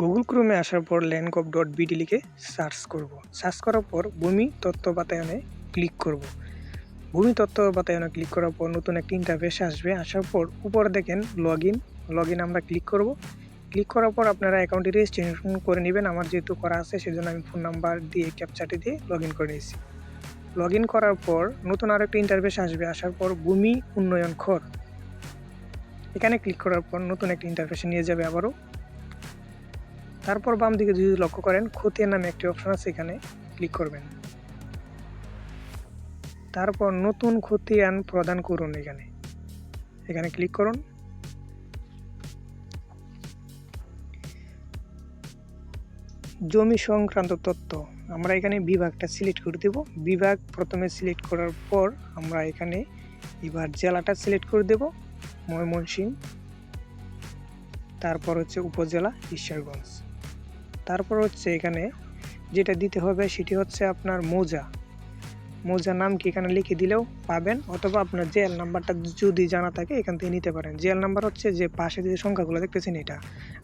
Google ক্রোমে আসার পর ল্যান্ডকপ ডট বিডি লিখে সার্চ করব। সার্চ করার পর ভূমি তত্ত্ব বাতায়নে ক্লিক করব। ভূমি তত্ত্ব বাতায়নে ক্লিক করার পর নতুন একটা ইন্টারফেস আসবে। আসার পর উপরে দেখেন লগ ইন লগ ইন আমরা ক্লিক করব। ক্লিক করার পর আপনারা অ্যাকাউন্টটি রেজিস্ট্রেশন করে নেবেন। আমার যেহেতু করা আছে, সেজন্য আমি ফোন নাম্বার দিয়ে ক্যাপচারটি দিয়ে লগ ইন করে নিয়েছি। লগ ইন করার পর নতুন আরও একটা ইন্টারফেস আসবে। আসার পর ভূমি উন্নয়ন খর এখানে ক্লিক করার পর নতুন একটা ইন্টারফেসে নিয়ে যাবে আবারও। তারপর বাম দিকে যদি লক্ষ্য করেন খতিয়ান নামে একটি অপশন আছে এখানে ক্লিক করবেন। তারপর নতুন খতিয়ান প্রদান করুন এখানে। এখানে ক্লিক করুন। জমি সংক্রান্ত তথ্য, আমরা এখানে বিভাগটা সিলেক্ট করে দেব। বিভাগ প্রথমে সিলেক্ট করার পর আমরা এখানে এবার জেলাটা সিলেক্ট করে দেব, ময়মনসিংহ। তারপর হচ্ছে উপজেলা, ঈশ্বরগঞ্জ। তারপর হচ্ছে এখানে যেটা দিতে হবে সেটি হচ্ছে আপনার মোজা। মোজার নাম কি এখানে লিখে দিলেও পাবেন অথবা আপনার জেল নাম্বারটা যদি জানা থাকে এখান থেকে নিতে পারেন। জেল নাম্বার হচ্ছে যে পাশে যে সংখ্যাগুলো দেখতেছেন এটা।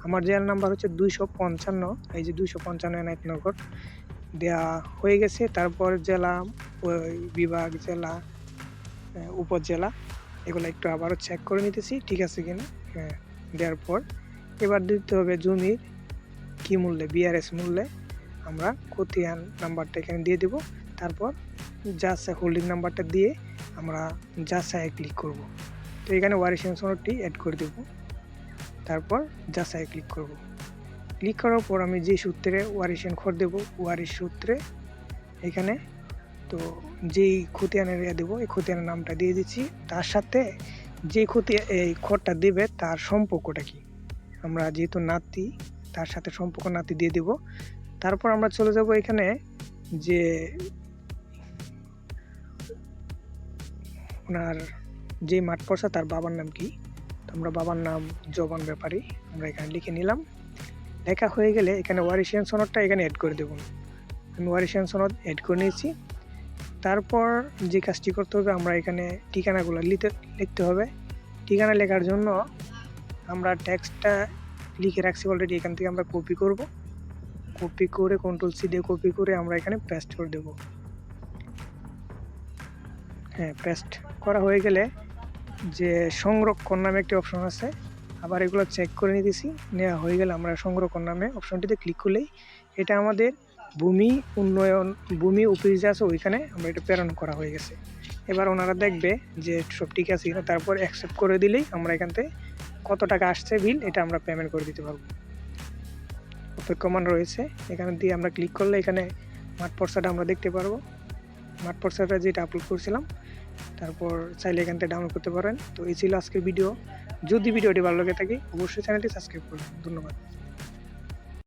আমার জেল নাম্বার হচ্ছে দুইশো পঞ্চান্ন, এই যে দুইশো পঞ্চান্ন এনায়তনগর দেওয়া হয়ে গেছে। তারপর জেলা বিভাগ, জেলা উপজেলা, এগুলো একটু আবারও চেক করে নিতেছি। ঠিক আছে কিনা? হ্যাঁ দেওয়ার পর। এবার দিতে হবে জমির কি মূল্যে বিআরএস মূল্যে আমরা খতিয়ান নাম্বারটা এখানে দিয়ে দেব। তারপর যাচাই হোল্ডিং নাম্বারটা দিয়ে আমরা যাচাইয়ে ক্লিক করব। তো এখানে ওয়ারিশন সনদটি অ্যাড করে দেব। তারপর যাচাইয়ে ক্লিক করব। ক্লিক করার পর আমি যে সূত্রে ওয়ারিশন খর দেব ওয়ারিশ সূত্রে এখানে তো যেই খতিয়ানের ইয়ে দেবো, এই খতিয়ানের নামটা দিয়ে দিচ্ছি। তার সাথে যে ক্ষতি এই খড়টা দেবে তার সম্পর্কটা কি? আমরা যেহেতু নাতি তার সাথে সম্পর্ক নাতি দিয়ে দেব। তারপর আমরা চলে যাব এখানে যে ওনার যে মাঠ পড়ছে তার বাবার নাম কি? তো আমরা বাবার নাম জবান ব্যাপারী, আমরা এখানে লিখে নিলাম। লেখা হয়ে গেলে এখানে ওয়ারিশিয়ান সনদটা এখানে অ্যাড করে দেবো। আমি ওয়ারিশিয়ান সনদ অ্যাড করে নিয়েছি। তারপর যে কাজটি করতে হবে, আমরা এখানে ঠিকানাগুলো লিখতে লিখতে হবে। ঠিকানা লেখার জন্য আমরা ট্যাক্সটা লিখে রাখছি অলরেডি এখান থেকে আমরা কপি করব। কপি করে কন্ট্রোল সি দিয়ে কপি করে আমরা এখানে পেস্ট করে দেব। হ্যাঁ পেস্ট করা হয়ে গেলে যে সংরক্ষণ নামে একটি অপশন আছে, আবার এগুলো চেক করে নিতেছি, নেওয়া হয়ে গেলে আমরা সংরক্ষণ নামে অপশনটিতে ক্লিক করলেই এটা আমাদের ভূমি উন্নয়ন, ভূমি অফিস যে আছে ওইখানে আমরা এটা প্রেরণ করা হয়ে গেছে। এবার ওনারা দেখবে যে সব ঠিক আছে তারপর অ্যাকসেপ্ট করে দিলেই আমরা এখান থেকে কত টাকা আসছে বিল, এটা আমরা পেমেন্ট করে দিতে পারব। অপেক্ষমান রয়েছে, এখানে দিয়ে আমরা ক্লিক করলে এখানে মাঠ পর্সাটা আমরা দেখতে পারব। মাঠ পর্সাটা যেটা আপলোড করছিলাম, তারপর চাইলে এখান থেকে ডাউনলোড করতে পারেন। তো এই ছিল আজকের ভিডিও যদি ভিডিওটি ভালো লাগে থাকে, অবশ্যই চ্যানেলটি সাবস্ক্রাইব করুন ধন্যবাদ।